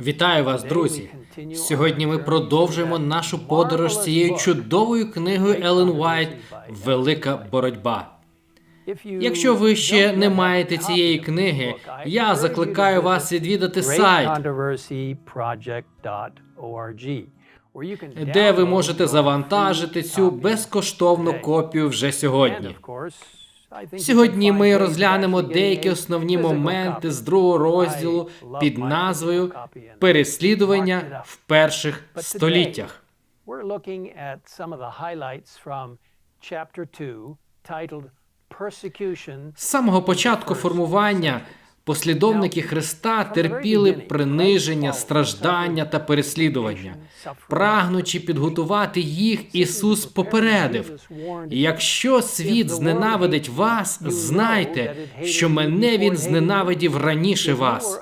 Вітаю вас, друзі! Сьогодні ми продовжуємо нашу подорож цією чудовою книгою Елен Уайт Велика боротьба. Якщо ви ще не маєте цієї книги, я закликаю вас відвідати сайт, де ви можете завантажити цю безкоштовну копію вже сьогодні. Сьогодні ми розглянемо деякі основні моменти з другого розділу під назвою Переслідування в перших століттях. We're looking at some of the highlights from chapter 2 titled Persecution. З самого початку формування послідовники Христа терпіли приниження, страждання та переслідування. Прагнучи підготувати їх, Ісус попередив: якщо світ зненавидить вас, знайте, що мене він зненавидів раніше вас.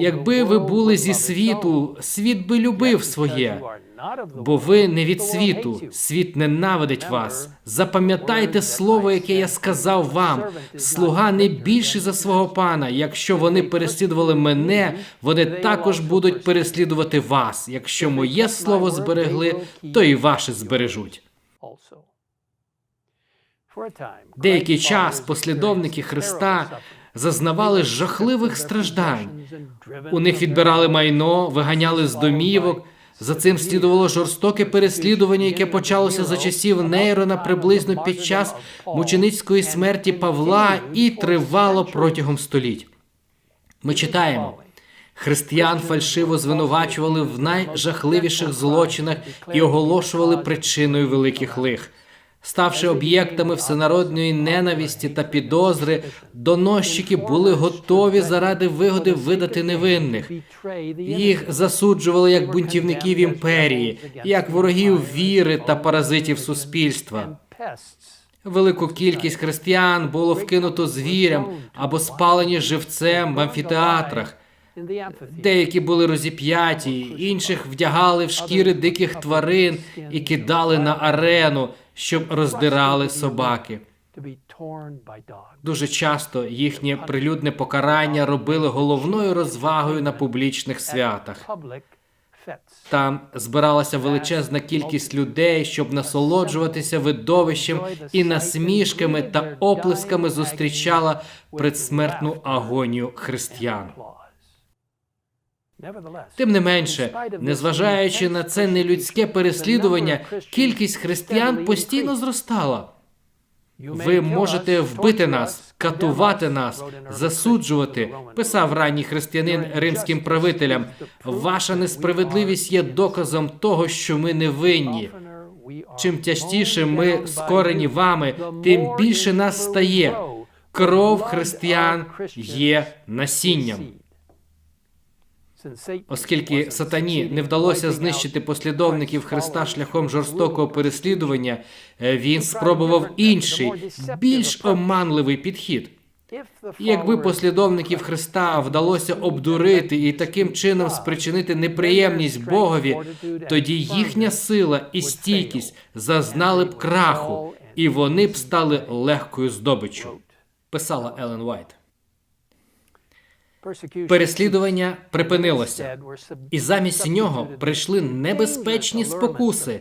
Якби ви були зі світу, світ би любив своє. Бо ви не від світу, світ ненавидить вас. Запам'ятайте слово, яке я сказав вам. Слуга не більший за свого пана. Якщо вони переслідували мене, вони також будуть переслідувати вас. Якщо моє слово зберегли, то і ваше збережуть. Деякий час послідовники Христа зазнавали жахливих страждань. У них відбирали майно, виганяли з домівок. За цим слідувало жорстоке переслідування, яке почалося за часів Нейрона приблизно під час мученицької смерті Павла і тривало протягом століть. Ми читаємо. Християн фальшиво звинувачували в найжахливіших злочинах і оголошували причиною великих лих. Ставши об'єктами всенародної ненависті та підозри, доносчики були готові заради вигоди видати невинних. Їх засуджували як бунтівників імперії, як ворогів віри та паразитів суспільства. Велику кількість християн було вкинуто звірям або спалені живцем в амфітеатрах. Деякі були розіп'яті, інших вдягали в шкіри диких тварин і кидали на арену, щоб роздирали собаки. Дуже часто їхнє прилюдне покарання робили головною розвагою на публічних святах. Там збиралася величезна кількість людей, щоб насолоджуватися видовищем і насмішками та оплесками зустрічала предсмертну агонію християн. Тим не менше, незважаючи на це нелюдське переслідування, кількість християн постійно зростала. Ви можете вбити нас, катувати нас, засуджувати, писав ранній християнин римським правителям. Ваша несправедливість є доказом того, що ми не винні. Чим тяжчіше ми скорені вами, тим більше нас стає. Кров християн є насінням. Оскільки сатані не вдалося знищити послідовників Христа шляхом жорстокого переслідування, е, він спробував інший, більш оманливий підхід. Якби послідовників Христа вдалося обдурити і таким чином спричинити неприємність Богові, тоді їхня сила і стійкість зазнали б краху, і вони б стали легкою здобиччю. Писала Елен Уайт. Переслідування припинилося, і замість нього прийшли небезпечні спокуси.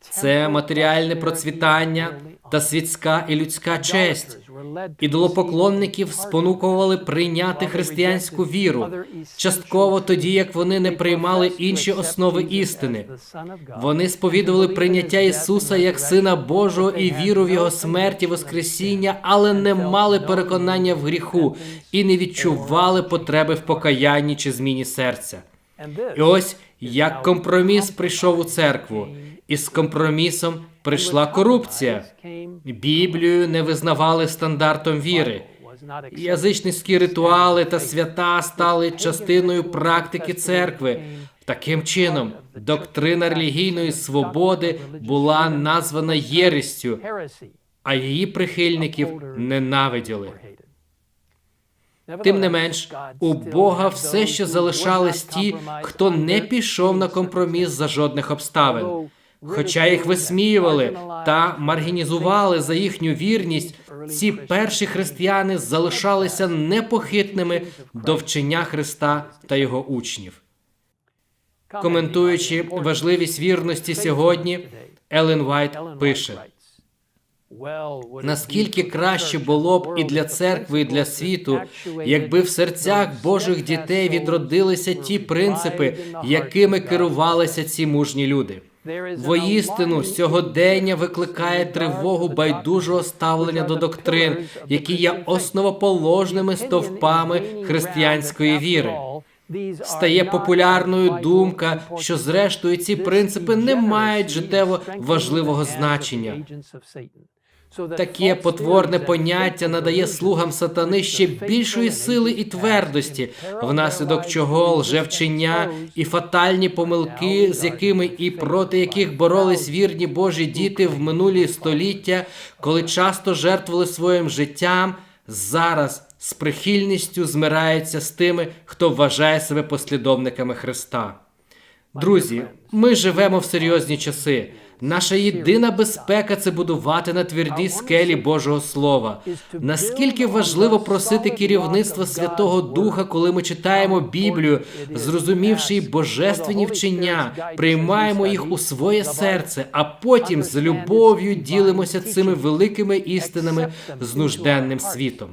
Це матеріальне процвітання та світська і людська честь. Ідолопоклонників спонукували прийняти християнську віру, частково тоді, як вони не приймали інші основи істини. Вони сповідували прийняття Ісуса як Сина Божого і віру в Його смерть і Воскресіння, але не мали переконання в гріху і не відчували потреби в покаянні чи зміні серця. І ось як компроміс прийшов у церкву, і з компромісом прийшла корупція. Біблію не визнавали стандартом віри. Язичницькі ритуали та свята стали частиною практики церкви. Таким чином, доктрина релігійної свободи була названа єрестю, а її прихильників ненавиділи. Тим не менш, у Бога все ще залишались ті, хто не пішов на компроміс за жодних обставин. Хоча їх висміювали та маргінізували за їхню вірність, ці перші християни залишалися непохитними до вчення Христа та його учнів. Коментуючи важливість вірності сьогодні, Елен Вайт пише: наскільки краще було б і для церкви, і для світу, якби в серцях Божих дітей відродилися ті принципи, якими керувалися ці мужні люди. Воістину, сьогодення викликає тривогу байдужого ставлення до доктрин, які є основоположними стовпами християнської віри. Стає популярною думка, що зрештою ці принципи не мають життєво важливого значення. Таке потворне поняття надає слугам сатани ще більшої сили і твердості, внаслідок чого лжевчення і фатальні помилки, з якими і проти яких боролись вірні Божі діти в минулі століття, коли часто жертвували своїм життям, зараз з прихильністю змираються з тими, хто вважає себе послідовниками Христа. Друзі, ми живемо в серйозні часи. Наша єдина безпека це будувати на твердій скелі Божого Слова. Наскільки важливо просити керівництва Святого Духа, коли ми читаємо Біблію, зрозумівши її божественні вчення, приймаємо їх у своє серце, а потім з любов'ю ділимося цими великими істинами з нужденним світом.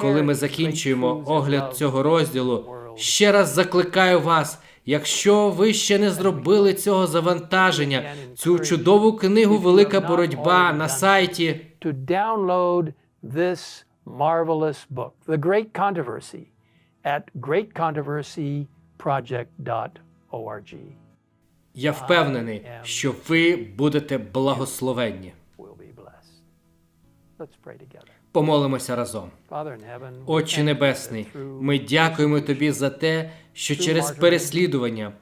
Коли ми закінчуємо огляд цього розділу, ще раз закликаю вас. Якщо ви ще не зробили цього завантаження, цю чудову книгу Велика боротьба на сайті this marvelous book, The Great Controversy, at greatcontroversyproject.org. я впевнений, що ви будете благословенні. Let's pray together. Помолимося разом. Отче Небесний, ми дякуємо тобі за те, що через переслідування,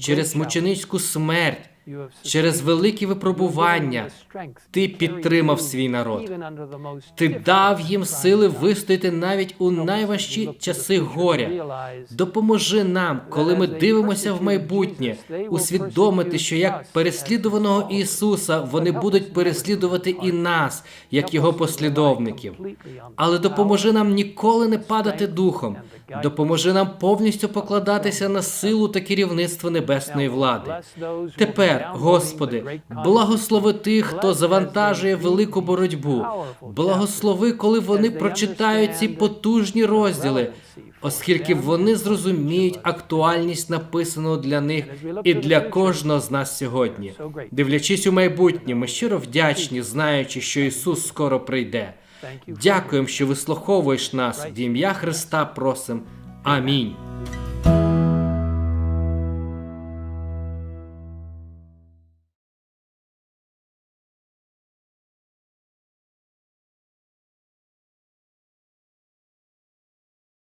через мученицьку смерть, через великі випробування ти підтримав свій народ. Ти дав їм сили вистояти навіть у найважчі часи горя. Допоможи нам, коли ми дивимося в майбутнє, усвідомити, що як переслідуваного Ісуса вони будуть переслідувати і нас, як Його послідовників. Але допоможи нам ніколи не падати духом. Допоможи нам повністю покладатися на силу та керівництво небесної влади. Тепер, Господи, благослови тих, хто завантажує велику боротьбу. Благослови, коли вони прочитають ці потужні розділи, оскільки вони зрозуміють актуальність написаного для них і для кожного з нас сьогодні. Дивлячись у майбутнє, ми щиро вдячні, знаючи, що Ісус скоро прийде. Дякуємо, що вислуховуєш нас в ім'я Христа. Просим. Амінь.